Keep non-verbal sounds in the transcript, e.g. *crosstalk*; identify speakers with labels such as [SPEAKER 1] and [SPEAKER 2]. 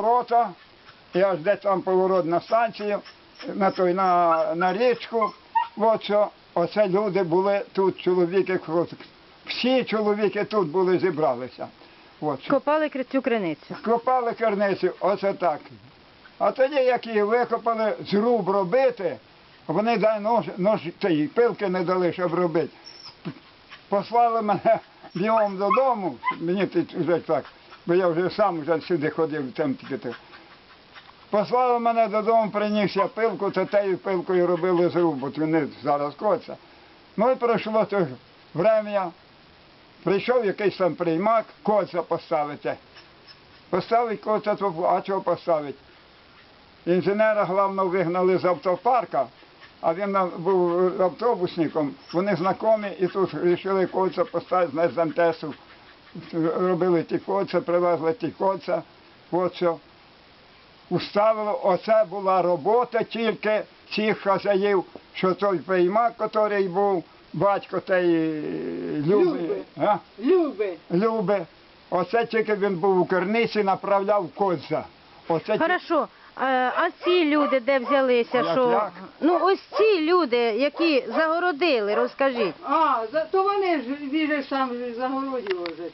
[SPEAKER 1] ворота, і аж де там поворот на станцію, на той на, на річку. От що, оце люди були тут, чоловіки, всі чоловіки тут були, зібралися. От що.
[SPEAKER 2] Копали цю криницю.
[SPEAKER 1] Копали керницю, оце так. А тоді, як її викопали, зруб робити, вони дай нож, нож цієї пилки не дали, щоб робити. Послали мене *laughs* бігом додому, мені тут вже так, бо я вже сам вже сюди ходив, там тільки то. Послали мене додому, приніс я пилку, то тією пилкою робили зруб, от вони зараз коця. Ну і пройшло то врем'я, прийшов якийсь там приймак, коця поставити. Поставить коця, то а чого поставить? Інженера головного вигнали з автопарка, а він був автобусником, вони знайомі і тут вирішили коця поставити, з антесу. Робили ті коця, привезли ті коця. Уставило, оце була робота тільки цих хазяїв, що той приймак, який був, батько тієї Люби.
[SPEAKER 3] Люби.
[SPEAKER 1] А?
[SPEAKER 3] Люби.
[SPEAKER 1] Люби. Оце тільки він був у керниці, направляв коза. Оце
[SPEAKER 2] Хорошо. А, а ці люди де взялися?
[SPEAKER 1] Як,
[SPEAKER 2] що...
[SPEAKER 1] як?
[SPEAKER 2] Ну ось ці люди, які загородили, розкажіть.
[SPEAKER 3] А, за- то вони ж він же сам ж вже.